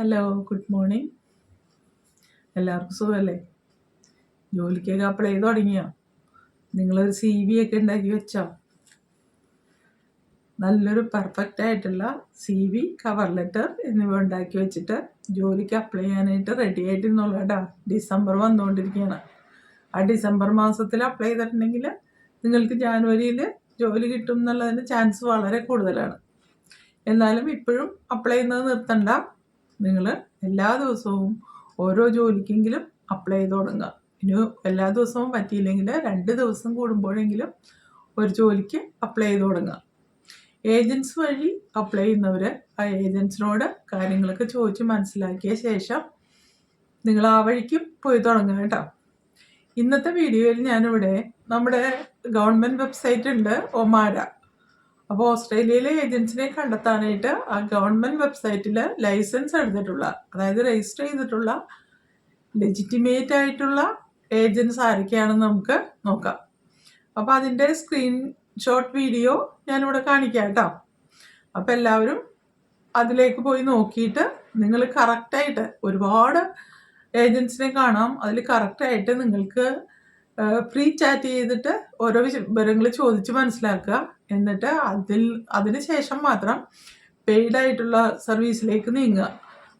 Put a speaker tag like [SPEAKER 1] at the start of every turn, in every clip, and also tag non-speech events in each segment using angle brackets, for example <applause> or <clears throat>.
[SPEAKER 1] Hello good morning എല്ലാവർക്കും സുഖമല്ലേ? ജോലിക്കൊക്കെ അപ്ലൈ ചെയ്ത് തുടങ്ങിയോ? നിങ്ങളൊരു സി വി ഒക്കെ ഉണ്ടാക്കി വെച്ചോ? നല്ലൊരു പെർഫെക്റ്റ് ആയിട്ടുള്ള സി വി കവർ ലെറ്റർ എന്നിവ ഉണ്ടാക്കി വെച്ചിട്ട് ജോലിക്ക് അപ്ലൈ ചെയ്യാനായിട്ട് റെഡി ആയിട്ടിരുന്നുള്ളൂ കേട്ടോ. ഡിസംബർ വന്നുകൊണ്ടിരിക്കുകയാണ്. ആ ഡിസംബർ മാസത്തിൽ അപ്ലൈ ചെയ്തിട്ടുണ്ടെങ്കിൽ നിങ്ങൾക്ക് ജാനുവരിയിൽ ജോലി കിട്ടും എന്നുള്ളതിന് ചാൻസ് വളരെ കൂടുതലാണ്. എന്നാലും ഇപ്പോഴും അപ്ലൈ ചെയ്യുന്നത് നിർത്തണ്ട. നിങ്ങൾ എല്ലാ ദിവസവും ഓരോ ജോലിക്കെങ്കിലും അപ്ലൈ ചെയ്ത് തുടങ്ങുക ഇനി എല്ലാ ദിവസവും പറ്റിയില്ലെങ്കിൽ രണ്ട് ദിവസം കൂടുമ്പോഴെങ്കിലും ഒരു ജോലിക്ക് അപ്ലൈ ചെയ്ത് തുടങ്ങുക ഏജൻസ് വഴി അപ്ലൈ ചെയ്യുന്നവർ ആ ഏജൻസിനോട് കാര്യങ്ങളൊക്കെ ചോദിച്ച് മനസ്സിലാക്കിയ ശേഷം നിങ്ങൾ ആ വഴിക്ക് പോയി തുടങ്ങുക കേട്ടോ. ഇന്നത്തെ വീഡിയോയിൽ ഞാനിവിടെ നമ്മുടെ ഗവൺമെന്റ് വെബ്സൈറ്റ് ഉണ്ട് ഒമാര. അപ്പോൾ ഓസ്ട്രേലിയയിലെ ഏജൻസിനെ കണ്ടെത്താനായിട്ട് ആ ഗവൺമെന്റ് വെബ്സൈറ്റിൽ ലൈസൻസ് എടുത്തിട്ടുള്ള അതായത് രജിസ്റ്റർ ചെയ്തിട്ടുള്ള ലെജിറ്റിമേറ്റ് ആയിട്ടുള്ള ഏജൻസ് ആരൊക്കെയാണെന്ന് നമുക്ക് നോക്കാം. അപ്പോൾ അതിന്റെ സ്ക്രീൻഷോട്ട് വീഡിയോ ഞാനിവിടെ കാണിക്കാം കേട്ടോ. അപ്പോൾ എല്ലാവരും അതിലേക്ക് പോയി നോക്കിയിട്ട് നിങ്ങൾ കറക്റ്റായിട്ട് ഒരുപാട് ഏജൻസിനെ കാണാം. അതിൽ കറക്റ്റായിട്ട് നിങ്ങൾക്ക് ഫ്രീ ചാറ്റ് ചെയ്തിട്ട് ഓരോ വിവരങ്ങൾ ചോദിച്ച് മനസ്സിലാക്കുക. എന്നിട്ട് അതിൽ അതിന് ശേഷം മാത്രം പെയ്ഡ് ആയിട്ടുള്ള സർവീസിലേക്ക് നീങ്ങുക.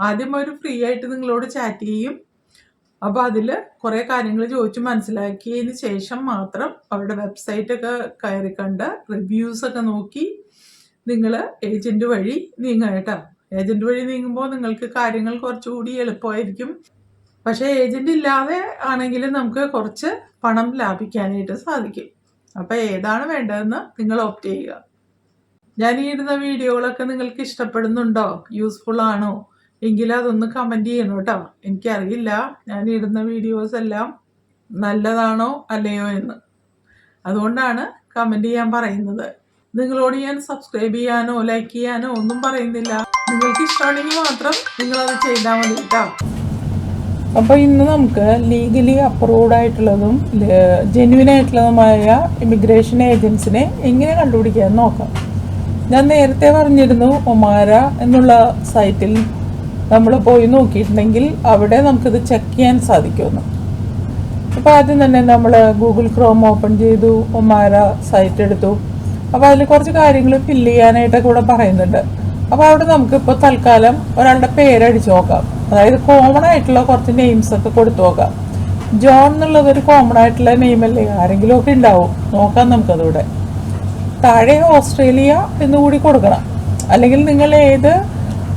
[SPEAKER 1] ആദ്യം അവർ ഫ്രീ ആയിട്ട് നിങ്ങളോട് ചാറ്റ് ചെയ്യും. അപ്പോൾ അതിൽ കുറേ കാര്യങ്ങൾ ചോദിച്ച് മനസ്സിലാക്കിയതിന് ശേഷം മാത്രം അവരുടെ വെബ്സൈറ്റൊക്കെ കയറി കണ്ട് റിവ്യൂസൊക്കെ നോക്കി നിങ്ങൾ ഏജന്റ് വഴി നീങ്ങുക കേട്ടോ. ഏജന്റ് വഴി നീങ്ങുമ്പോൾ നിങ്ങൾക്ക് കാര്യങ്ങൾ കുറച്ചുകൂടി എളുപ്പമായിരിക്കും. പക്ഷേ ഏജന്റ് ഇല്ലാതെ ആണെങ്കിലും നമുക്ക് കുറച്ച് പണം ലാഭിക്കാനായിട്ട് സാധിക്കും. അപ്പോൾ ഏതാണ് വേണ്ടതെന്ന് നിങ്ങൾ ഓപ്റ്റ് ചെയ്യുക. ഞാൻ ഈ ഇടുന്ന വീഡിയോകളൊക്കെ നിങ്ങൾക്ക് ഇഷ്ടപ്പെടുന്നുണ്ടോ? യൂസ്ഫുൾ ആണോ? എങ്കിൽ അതൊന്ന് കമന്റ് ചെയ്യണം കേട്ടോ. എനിക്കറിയില്ല ഞാൻ ഇടുന്ന വീഡിയോസ് എല്ലാം നല്ലതാണോ അല്ലയോ എന്ന്. അതുകൊണ്ടാണ് കമന്റ് ചെയ്യാൻ പറയുന്നത്. നിങ്ങളോട് ഞാൻ സബ്സ്ക്രൈബ് ചെയ്യാനോ ലൈക്ക് ചെയ്യാനോ ഒന്നും പറയുന്നില്ല. നിങ്ങൾക്ക് ഇഷ്ടമാണെങ്കിൽ മാത്രം നിങ്ങളത് ചെയ്താൽ മതി കേട്ടോ. അപ്പോൾ ഇന്ന് നമുക്ക് ലീഗലി അപ്രൂവ്ഡ് ആയിട്ടുള്ളതും ജെന്വിൻ ആയിട്ടുള്ളതുമായ ഇമിഗ്രേഷൻ ഏജൻസിനെ എങ്ങനെ കണ്ടുപിടിക്കാൻ നോക്കാം. ഞാൻ നേരത്തെ പറഞ്ഞിരുന്നു ഒമാര എന്നുള്ള സൈറ്റിൽ നമ്മൾ പോയി നോക്കിയിട്ടുണ്ടെങ്കിൽ അവിടെ നമുക്കിത് ചെക്ക് ചെയ്യാൻ സാധിക്കുമെന്ന്. അപ്പോൾ ആദ്യം തന്നെ നമ്മൾ ഗൂഗിൾ ക്രോം ഓപ്പൺ ചെയ്തു ഒമാര സൈറ്റ് എടുത്തു. അപ്പോൾ അതിൽ കുറച്ച് കാര്യങ്ങൾ ഫില്ല് ചെയ്യാനായിട്ടൊക്കെ ഇവിടെ പറയുന്നുണ്ട്. അപ്പോൾ അവിടെ നമുക്ക് നമുക്കിപ്പോൾ തൽക്കാലം ഒരാളുടെ പേരടിച്ച് നോക്കാം. അതായത് കോമൺ ആയിട്ടുള്ള കുറച്ച് നെയിംസ് ഒക്കെ കൊടുത്തു നോക്കാം. ജോൺ എന്നുള്ളത് ഒരു കോമൺ ആയിട്ടുള്ള നെയിം അല്ലേ? ആരെങ്കിലും ഒക്കെ ഉണ്ടാവും. നോക്കാം നമുക്കതിവിടെ. താഴെ ഓസ്ട്രേലിയ എന്ന് കൂടി കൊടുക്കണം. അല്ലെങ്കിൽ നിങ്ങൾ ഏത്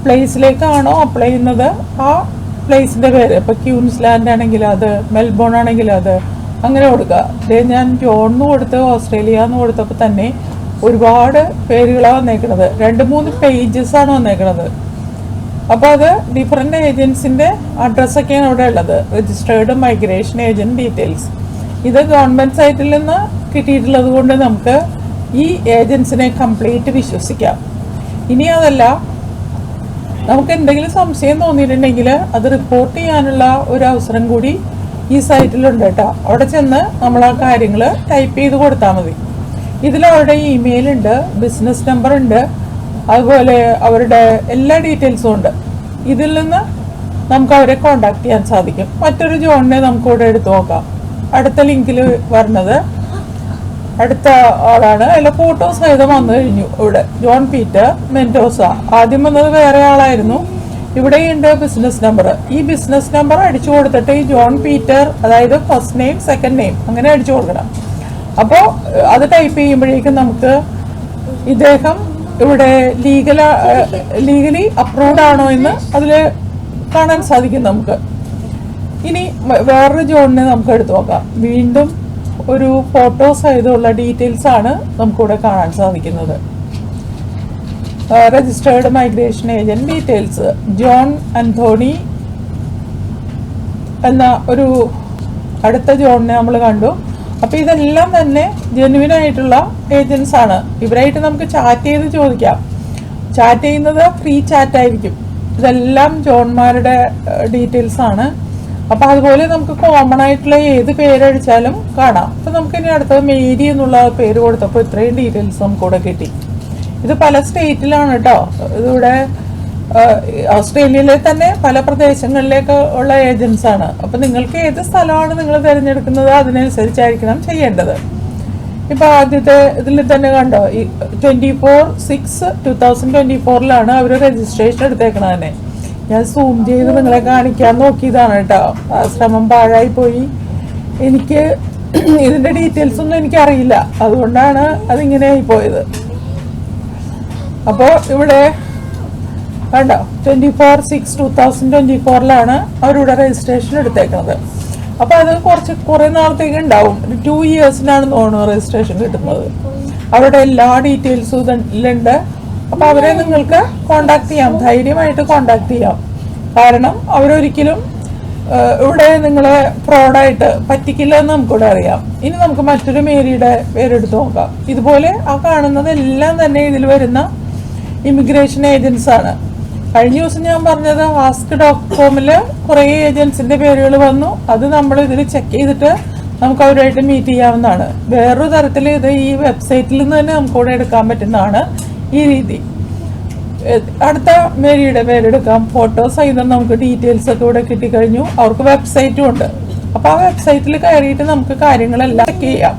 [SPEAKER 1] പ്ലേസിലേക്കാണോ അപ്ലൈ ചെയ്യുന്നത് ആ പ്ലേസിന്റെ പേര്. ഇപ്പോൾ ക്യൂൻസ്ലാൻഡ് ആണെങ്കിൽ അത് മെൽബോൺ ആണെങ്കിൽ അത് അങ്ങനെ കൊടുക്കുക. അതേ ഞാൻ എന്ന് കൊടുത്ത് ഓസ്ട്രേലിയ എന്ന് കൊടുത്തപ്പോൾ തന്നെ ഒരുപാട് പേരുകളാണ് വന്നേക്കുന്നത് രണ്ട് മൂന്ന് പേജസ് ആണ് വന്നേക്കുന്നത് അപ്പോൾ അത് ഡിഫറെന്റ് ഏജൻസിന്റെ അഡ്രസ്സൊക്കെയാണ് ഇവിടെ ഉള്ളത്. രജിസ്റ്റേർഡ് മൈഗ്രേഷൻ ഏജന്റ് ഡീറ്റെയിൽസ് ഇത് ഗവൺമെന്റ് സൈറ്റിൽ നിന്ന് കിട്ടിയിട്ടുള്ളത് കൊണ്ട് നമുക്ക് ഈ ഏജൻസിനെ കംപ്ലീറ്റ് വിശ്വസിക്കാം. ഇനി അതല്ല നമുക്ക് എന്തെങ്കിലും സംശയം തോന്നിയിട്ടുണ്ടെങ്കിൽ അത് റിപ്പോർട്ട് ചെയ്യാനുള്ള ഒരു അവസരം കൂടി ഈ സൈറ്റിലുണ്ട് കേട്ടോ. അവിടെ ചെന്ന് നമ്മൾ ആ കാര്യങ്ങൾ ടൈപ്പ് ചെയ്ത് കൊടുത്താൽ മതി. ഇതിൽ അവരുടെ ഇമെയിൽ ഉണ്ട് ബിസിനസ് നമ്പർ ഉണ്ട് അതുപോലെ അവരുടെ എല്ലാ ഡീറ്റെയിൽസും ഉണ്ട്. ഇതിൽ നിന്ന് നമുക്ക് അവരെ കോണ്ടാക്ട് ചെയ്യാൻ സാധിക്കും. മറ്റൊരു ജോണിനെ നമുക്ക് ഇവിടെ എടുത്തു നോക്കാം. അടുത്ത ലിങ്കിൽ വരുന്നത് അടുത്ത ആളാണ്. അതിലെ ഫോട്ടോ സഹിതം വന്നു കഴിഞ്ഞു ഇവിടെ. ജോൺ പീറ്റർ മെന്റോസ ആദ്യം വന്നത് വേറെ ആളായിരുന്നു. ഇവിടെ ഉണ്ട് ബിസിനസ് നമ്പർ ഈ ബിസിനസ് നമ്പർ അടിച്ചു കൊടുത്തിട്ട് ഈ ജോൺ പീറ്റർ അതായത് ഫസ്റ്റ് നെയിം സെക്കൻഡ് നെയിം അങ്ങനെ അടിച്ചു കൊടുക്കണം. അപ്പോൾ അത് ടൈപ്പ് ചെയ്യുമ്പോഴേക്കും നമുക്ക് ഇദ്ദേഹം ഇവിടെ ലീഗല ലീഗലി അപ്രൂവ്ഡ് ആണോ എന്ന് അതിൽ കാണാൻ സാധിക്കും നമുക്ക്. ഇനി വേറൊരു ജോണിനെ നമുക്ക് എടുത്തു നോക്കാം. വീണ്ടും ഒരു ഫോട്ടോസ് ആയതുള്ള ഡീറ്റെയിൽസ് ആണ് നമുക്കിവിടെ കാണാൻ സാധിക്കുന്നത്. Registered migration agent details John Anthony എന്ന ഒരു അടുത്ത ജോണിനെ നമ്മൾ കണ്ടു. അപ്പോൾ ഇതെല്ലാം തന്നെ ജെനുവിൻ ആയിട്ടുള്ള ഏജൻസ് ആണ്. ഇവരായിട്ട് നമുക്ക് ചാറ്റ് ചെയ്ത് ചോദിക്കാം. ചാറ്റ് ചെയ്യുന്നത് ഫ്രീ ചാറ്റ് ആയിരിക്കും. ഇതെല്ലാം ജോൺമാരുടെ ഡീറ്റെയിൽസ് ആണ്. അപ്പോൾ അതുപോലെ നമുക്ക് കോമൺ ആയിട്ടുള്ള ഏത് പേരടിച്ചാലും കാണാം. അപ്പോൾ നമുക്ക് ഇനി അടുത്തത് മേരി എന്നുള്ള പേര് കൊടുത്തപ്പോൾ ഇത്രയും ഡീറ്റെയിൽസ് നമുക്ക് ഇവിടെ കിട്ടി. ഇത് പല സ്റ്റേറ്റിലാണ് കേട്ടോ ഇതിവിടെ ഓസ്ട്രേലിയയിലെ തന്നെ പല പ്രദേശങ്ങളിലേക്ക് ഉള്ള ഏജൻസ് ആണ്. അപ്പൊ നിങ്ങൾക്ക് ഏത് സ്ഥലമാണ് നിങ്ങൾ തിരഞ്ഞെടുക്കുന്നത് അതിനനുസരിച്ചായിരിക്കണം ചെയ്യേണ്ടത്. ഇപ്പൊ ആദ്യത്തെ ഇതിൽ തന്നെ കണ്ടോ ഈ twenty four six two thousand twenty ഫോറിലാണ് അവർ രജിസ്ട്രേഷൻ എടുത്തേക്കണത് തന്നെ. ഞാൻ സൂം ചെയ്ത് നിങ്ങളെ കാണിക്കാൻ നോക്കിയതാണ് കേട്ടോ. ആ ശ്രമം പാഴായി പോയി. എനിക്ക് <clears throat> ഇതിന്റെ ഡീറ്റെയിൽസ് ഒന്നും എനിക്കറിയില്ല. അതുകൊണ്ടാണ് അതിങ്ങനെ പോയത്. അപ്പോൾ ഇവിടെ കണ്ടോ? Twenty four six two thousand twenty ഫോറിലാണ് അവരിവിടെ രജിസ്ട്രേഷൻ എടുത്തേക്കുന്നത്. അപ്പോൾ അത് കുറച്ച് കുറേ നാളത്തേക്ക് ഉണ്ടാവും. ടു ഇയേഴ്സിനാണ് തോന്നുന്നു രജിസ്ട്രേഷൻ കിട്ടുന്നത്. അവരുടെ എല്ലാ ഡീറ്റെയിൽസും ഇതിലുണ്ട്. അപ്പോൾ അവരെ നിങ്ങൾക്ക് കോണ്ടാക്ട് ചെയ്യാം. ധൈര്യമായിട്ട് കോണ്ടാക്ട് ചെയ്യാം. കാരണം അവരൊരിക്കലും ഇവിടെ നിങ്ങളെ ഫ്രോഡായിട്ട് പറ്റിക്കില്ല എന്ന് നമുക്കിവിടെ അറിയാം. ഇനി നമുക്ക് മറ്റൊരു മേരിയുടെ പേരെടുത്ത് നോക്കാം. ഇതുപോലെ ആ കാണുന്നതെല്ലാം തന്നെ ഇതിൽ വരുന്ന ഇമിഗ്രേഷൻ ഏജൻസാണ് കഴിഞ്ഞ ദിവസം ഞാൻ പറഞ്ഞത് വാസ്ക് ഡോട്ട് കോമിൽ കുറേ ഏജൻസിന്റെ പേരുകൾ വന്നു. അത് നമ്മൾ ഇതിൽ ചെക്ക് ചെയ്തിട്ട് നമുക്ക് അവരുമായിട്ട് മീറ്റ് ചെയ്യാവുന്നതാണ്. വേറൊരു തരത്തിൽ ഇത് ഈ വെബ്സൈറ്റിൽ നിന്ന് തന്നെ നമുക്ക് എടുക്കാൻ പറ്റുന്നതാണ് ഈ രീതി. അടുത്ത മേരിയുടെ പേരെടുക്കാം ഫോട്ടോ സഹിതം നമുക്ക് ഡീറ്റെയിൽസ് ഒക്കെ ഇവിടെ കിട്ടിക്കഴിഞ്ഞു. അവർക്ക് വെബ്സൈറ്റും ഉണ്ട്. അപ്പോൾ ആ വെബ്സൈറ്റിൽ കയറിയിട്ട് നമുക്ക് കാര്യങ്ങളെല്ലാം ചെക്ക് ചെയ്യാം.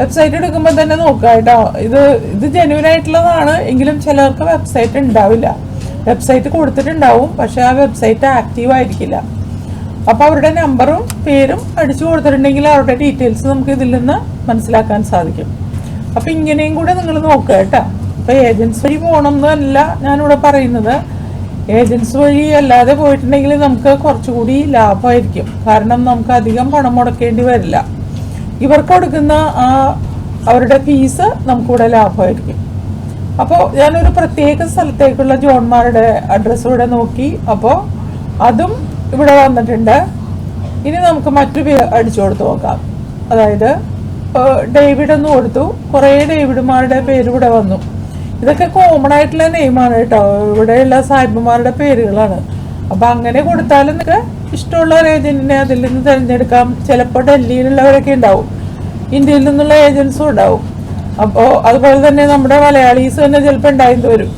[SPEAKER 1] വെബ്സൈറ്റ് എടുക്കുമ്പോൾ തന്നെ നോക്കാം കേട്ടോ. ഇത് ഇത് ജെന്യൂൻ ആയിട്ടുള്ളതാണ്. എങ്കിലും ചിലർക്ക് വെബ്സൈറ്റ് ഉണ്ടാവില്ല. വെബ്സൈറ്റ് കൊടുത്തിട്ടുണ്ടാവും പക്ഷെ ആ വെബ്സൈറ്റ് ആക്റ്റീവ് ആയിരിക്കില്ല. അപ്പോൾ അവരുടെ നമ്പറും പേരും അടിച്ചു കൊടുത്തിട്ടുണ്ടെങ്കിൽ അവരുടെ ഡീറ്റെയിൽസ് നമുക്ക് ഇതിൽ നിന്ന് മനസ്സിലാക്കാൻ സാധിക്കും. അപ്പോൾ ഇങ്ങനെയും കൂടെ നിങ്ങൾ നോക്കുക കേട്ടോ. അപ്പോൾ ഏജൻസ് വഴി പോകണം എന്നല്ല ഞാനിവിടെ പറയുന്നത്. ഏജൻസ് വഴി അല്ലാതെ പോയിട്ടുണ്ടെങ്കിൽ നമുക്ക് കുറച്ചുകൂടി ലാഭമായിരിക്കും. കാരണം നമുക്ക് അധികം പണം മുടക്കേണ്ടി വരില്ല. ഇവർക്ക് കൊടുക്കുന്ന ആ അവരുടെ ഫീസ് നമുക്കിവിടെ ലാഭമായിരിക്കും. അപ്പോൾ ഞാനൊരു പ്രത്യേക സ്ഥലത്തേക്കുള്ള ജോൺമാരുടെ അഡ്രസ്സ് ഇവിടെ നോക്കി. അപ്പോൾ അതും ഇവിടെ വന്നിട്ടുണ്ട്. ഇനി നമുക്ക് മറ്റു അടിച്ചു കൊടുത്ത് നോക്കാം. അതായത് ഡേവിഡ് എന്ന് കൊടുത്തു. കുറേ ഡേവിഡുമാരുടെ പേര് ഇവിടെ വന്നു. ഇതൊക്കെ കോമൺ ആയിട്ടുള്ള നെയിമാണ് കേട്ടോ. ഇവിടെയുള്ള സാഹിബുമാരുടെ പേരുകളാണ്. അപ്പൊ അങ്ങനെ കൊടുത്താലും നിങ്ങൾക്ക് ഇഷ്ടമുള്ള ഒരു ഏജന്റിനെ അതിൽ നിന്ന് തിരഞ്ഞെടുക്കാം. ചിലപ്പോൾ ഡൽഹിയിലുള്ളവരൊക്കെ ഉണ്ടാവും. ഇന്ത്യയിൽ നിന്നുള്ള ഏജൻസും ഉണ്ടാവും. അപ്പോൾ അതുപോലെ തന്നെ നമ്മുടെ മലയാളീസ് തന്നെ ചിലപ്പോൾ ഉണ്ടായിരുന്നു വരും.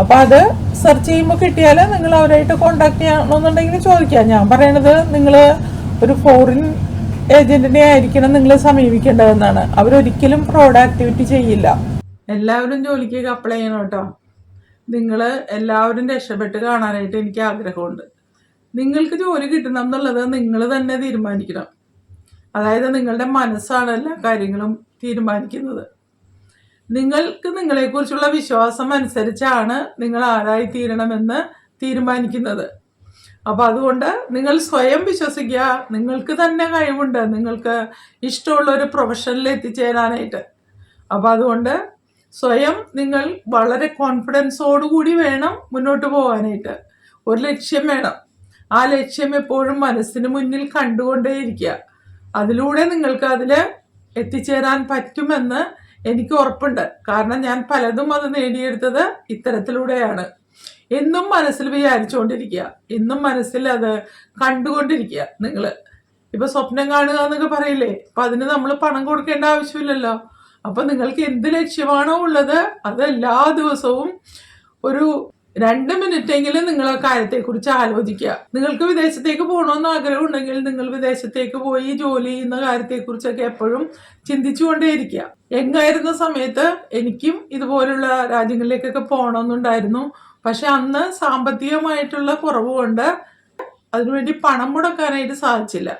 [SPEAKER 1] അപ്പൊ അത് സെർച്ച് ചെയ്യുമ്പോൾ കിട്ടിയാൽ നിങ്ങൾ അവരായിട്ട് കോണ്ടാക്ട് ചെയ്യണമെന്നുണ്ടെങ്കിൽ ചോദിക്കാം. ഞാൻ പറയണത് നിങ്ങൾ ഒരു ഫോറിൻ ഏജന്റിനെ ആയിരിക്കണം നിങ്ങൾ സമീപിക്കേണ്ടതെന്നാണ്. അവരൊരിക്കലും ഫ്രോഡ് ആക്ടിവിറ്റി ചെയ്യില്ല. എല്ലാവരും ജോലിക്ക് അപ്ലൈ ചെയ്യണം കേട്ടോ. നിങ്ങൾ എല്ലാവരും രക്ഷപ്പെട്ട് കാണാനായിട്ട് എനിക്ക് ആഗ്രഹമുണ്ട്. നിങ്ങൾക്ക് ജോലി കിട്ടണം എന്നുള്ളത് നിങ്ങൾ തന്നെ തീരുമാനിക്കണം. അതായത് നിങ്ങളുടെ മനസ്സാണ് എല്ലാ കാര്യങ്ങളും തീരുമാനിക്കുന്നത്. നിങ്ങൾക്ക് നിങ്ങളെക്കുറിച്ചുള്ള വിശ്വാസം അനുസരിച്ചാണ് നിങ്ങൾ ആരായി തീരണമെന്ന് തീരുമാനിക്കുന്നത്. അപ്പോൾ അതുകൊണ്ട് നിങ്ങൾ സ്വയം വിശ്വസിക്കുക നിങ്ങൾക്ക് തന്നെ കഴിവുണ്ട് നിങ്ങൾക്ക് ഇഷ്ടമുള്ള ഒരു പ്രൊഫഷനിൽ എത്തിച്ചേരാനായിട്ട്. അപ്പോൾ അതുകൊണ്ട് സ്വയം നിങ്ങൾ വളരെ കോൺഫിഡൻസോടുകൂടി വേണം മുന്നോട്ട് പോകാനായിട്ട്. ഒരു ലക്ഷ്യം വേണം. ആ ലക്ഷ്യം എപ്പോഴും മനസ്സിന് മുന്നിൽ കണ്ടുകൊണ്ടേയിരിക്കുക. അതിലൂടെ നിങ്ങൾക്ക് അതിൽ എത്തിച്ചേരാൻ പറ്റുമെന്ന് എനിക്ക് ഉറപ്പുണ്ട്. കാരണം ഞാൻ പലതും അത് നേടിയെടുത്തത് ഇത്തരത്തിലൂടെയാണ്. എന്നും മനസ്സിൽ വിചാരിച്ചുകൊണ്ടിരിക്കുക. എന്നും മനസ്സിൽ അത് കണ്ടുകൊണ്ടിരിക്കുക നിങ്ങൾ ഇപ്പൊ സ്വപ്നം കാണുക എന്നൊക്കെ പറയില്ലേ? അപ്പൊ അതിന് നമ്മൾ പണം കൊടുക്കേണ്ട ആവശ്യമില്ലല്ലോ. അപ്പൊ നിങ്ങൾക്ക് എന്ത് ലക്ഷ്യമാണോ ഉള്ളത് അത് എല്ലാ ദിവസവും ഒരു രണ്ട് മിനിറ്റ് എങ്കിലും നിങ്ങൾ ആ കാര്യത്തെക്കുറിച്ച് ആലോചിക്കുക. നിങ്ങൾക്ക് വിദേശത്തേക്ക് പോകണമെന്ന് ആഗ്രഹം ഉണ്ടെങ്കിൽ നിങ്ങൾ വിദേശത്തേക്ക് പോയി ജോലി ചെയ്യുന്ന കാര്യത്തെക്കുറിച്ചൊക്കെ എപ്പോഴും ചിന്തിച്ചുകൊണ്ടേയിരിക്കുക. എങ്ങായിരുന്ന സമയത്ത് എനിക്കും ഇതുപോലുള്ള രാജ്യങ്ങളിലേക്കൊക്കെ പോകണമെന്നുണ്ടായിരുന്നു. പക്ഷെ അന്ന് സാമ്പത്തികമായിട്ടുള്ള കുറവ് കൊണ്ട് അതിനുവേണ്ടി പണം മുടക്കാനായിട്ട് സാധിച്ചില്ല.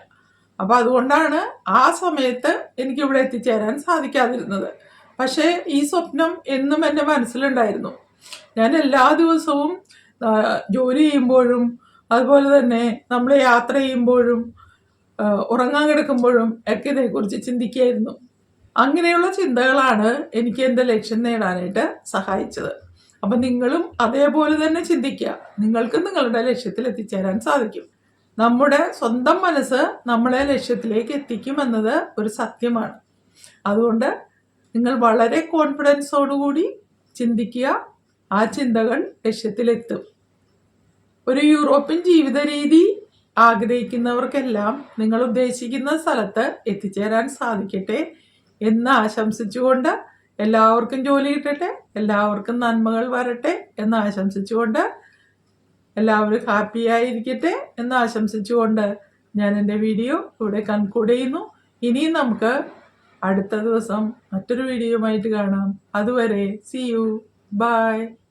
[SPEAKER 1] അപ്പൊ അതുകൊണ്ടാണ് ആ സമയത്ത് എനിക്ക് ഇവിടെ എത്തിച്ചേരാൻ സാധിക്കാതിരുന്നത്. പക്ഷേ ഈ സ്വപ്നം എന്നും എന്റെ മനസ്സിലുണ്ടായിരുന്നു. ഞാൻ എല്ലാ ദിവസവും ജോലി ചെയ്യുമ്പോഴും അതുപോലെ തന്നെ നമ്മൾ യാത്ര ചെയ്യുമ്പോഴും ഉറങ്ങാൻ കിടക്കുമ്പോഴും ഒക്കെ ഇതേക്കുറിച്ച് ചിന്തിക്കുകയായിരുന്നു. അങ്ങനെയുള്ള ചിന്തകളാണ് എനിക്ക് എന്റെ ലക്ഷ്യം നേടാനായിട്ട് സഹായിച്ചത്. അപ്പം നിങ്ങളും അതേപോലെ തന്നെ ചിന്തിക്കുക. നിങ്ങൾക്ക് നിങ്ങളുടെ ലക്ഷ്യത്തിൽ എത്തിച്ചേരാൻ സാധിക്കും. നമ്മുടെ സ്വന്തം മനസ്സ് നമ്മളെ ലക്ഷ്യത്തിലേക്ക് എത്തിക്കുമെന്നത് ഒരു സത്യമാണ്. അതുകൊണ്ട് നിങ്ങൾ വളരെ കോൺഫിഡൻസോടുകൂടി ചിന്തിക്കുക ആ ചിന്തകൾ ലക്ഷ്യത്തിലെത്തും. ഒരു യൂറോപ്യൻ ജീവിത രീതി ആഗ്രഹിക്കുന്നവർക്കെല്ലാം നിങ്ങൾ ഉദ്ദേശിക്കുന്ന സ്ഥലത്ത് എത്തിച്ചേരാൻ സാധിക്കട്ടെ എന്ന് ആശംസിച്ചുകൊണ്ട് എല്ലാവർക്കും ജോലി കിട്ടട്ടെ എല്ലാവർക്കും നന്മകൾ വരട്ടെ എന്ന് ആശംസിച്ചുകൊണ്ട് എല്ലാവരും ഹാപ്പി ആയിരിക്കട്ടെ എന്ന് ആശംസിച്ചുകൊണ്ട് ഞാൻ എന്റെ വീഡിയോ ഇവിടെ കൺക്ലൂഡ് ചെയ്യുന്നു. ഇനിയും നമുക്ക് അടുത്ത ദിവസം മറ്റൊരു വീഡിയോയുമായിട്ട് കാണാം. അതുവരെ സി യു. ബൈ.